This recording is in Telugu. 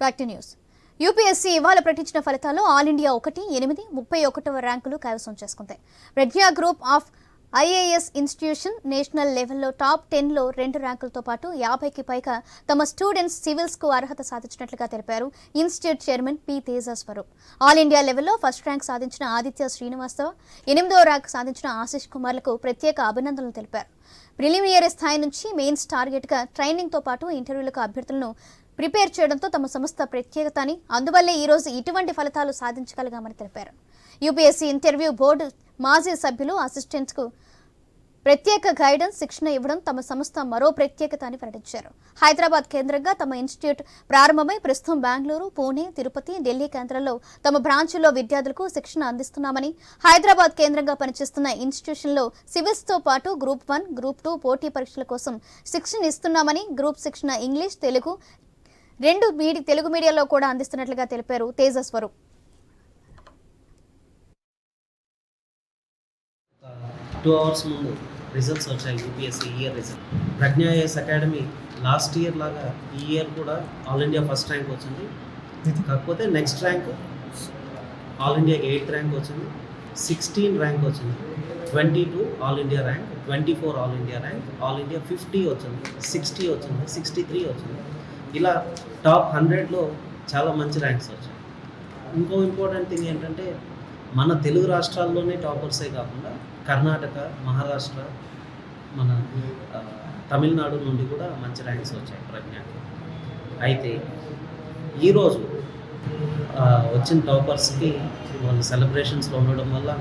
Back to news. యూపీఎస్సీ ఇవాళ ప్రకటించిన ఫలితాల్లో ఆల్ ఇండియా ఒకటి ఎనిమిది ముప్పై ఒకటవ ర్యాంకులు కైవసం చేసుకుంది Pragna group of IAS institution national లెవెల్లో టాప్ టెన్లో రెండు ర్యాంకులతో పాటు యాభైకి పైగా తమ స్టూడెంట్స్ సివిల్స్కు అర్హత సాధించినట్లుగా తెలిపారు institute chairman P Teja Swaroop all India లెవెల్లో ఫస్ట్ ర్యాంక్ సాధించిన ఆదిత్య శ్రీనివాసరావు ఎనిమిదో ర్యాంక్ సాధించిన ఆశిష్ కుమార్లకు ప్రత్యేక అభినందనలు తెలిపారు. ప్రిలిమినరీ స్థాయి నుంచి మెయిన్స్ టార్గెట్గా ట్రైనింగ్తో పాటు ఇంటర్వ్యూలకు అభ్యర్థులను ప్రిపేర్ చేయడంతో తమ సంస్థ ప్రత్యేకత అని అందువల్లే ఈరోజు ఇటువంటి ఫలితాలు సాధించగలిగామని తెలిపారు. యూపీఎస్సీ ఇంటర్వ్యూ బోర్డు మాజీ సభ్యులు అసిస్టెంట్స్కు ప్రత్యేక గైడెన్స్ శిక్షణ ఇవ్వడం తమ సంస్థ మరో ప్రత్యేకత అని ప్రకటించారు హైదరాబాద్ కేంద్రంగా తమ ఇన్స్టిట్యూట్ ప్రారంభమై ప్రస్తుతం బెంగళూరు పూణే తిరుపతి ఢిల్లీ కేంద్రాల్లో తమ బ్రాంచుల్లో విద్యార్థులకు శిక్షణ అందిస్తున్నామని హైదరాబాద్ కేంద్రంగా పనిచేస్తున్న ఇన్స్టిట్యూషన్లో సివిల్స్తో పాటు గ్రూప్ వన్ గ్రూప్ టూ పోటీ పరీక్షల కోసం శిక్షణ ఇస్తున్నామని గ్రూప్ శిక్షణ ఇంగ్లీష్ తెలుగు రెండు మీడి తెలుగు మీడియాలో కూడా అందిస్తున్నట్లుగా తెలిపారు తేజస్వరూప్ టూ అవర్స్ ముందు రిజల్ట్స్ వచ్చాయి యూపీఎస్సీ ఇయర్ రిజల్ట్ ప్రజ్ఞాఎస్ అకాడమీ లాస్ట్ ఇయర్ లాగా ఈ ఇయర్ కూడా ఆల్ ఇండియా ఫస్ట్ ర్యాంక్ వచ్చింది. కాకపోతే next rank all India eighth rank వచ్చింది. సిక్స్టీన్ ర్యాంక్ వచ్చింది. Twenty two all India rank twenty four all India rank all India fifty వచ్చింది. సిక్స్టీ వచ్చింది సిక్స్టీ త్రీ వచ్చింది. ఇలా టాప్ హండ్రెడ్లో చాలా మంచి ర్యాంక్స్ వచ్చాయి. ఇంకో ఇంపార్టెంట్ థింగ్ ఏంటంటే మన తెలుగు రాష్ట్రాల్లోనే టాపర్సే కాకుండా కర్ణాటక మహారాష్ట్ర మన తమిళనాడు నుండి కూడా మంచి ర్యాంక్స్ వచ్చాయి ప్రజ్ఞకి. అయితే ఈరోజు వచ్చిన టాపర్స్కి వాళ్ళు సెలబ్రేషన్స్లో ఉండడం వల్ల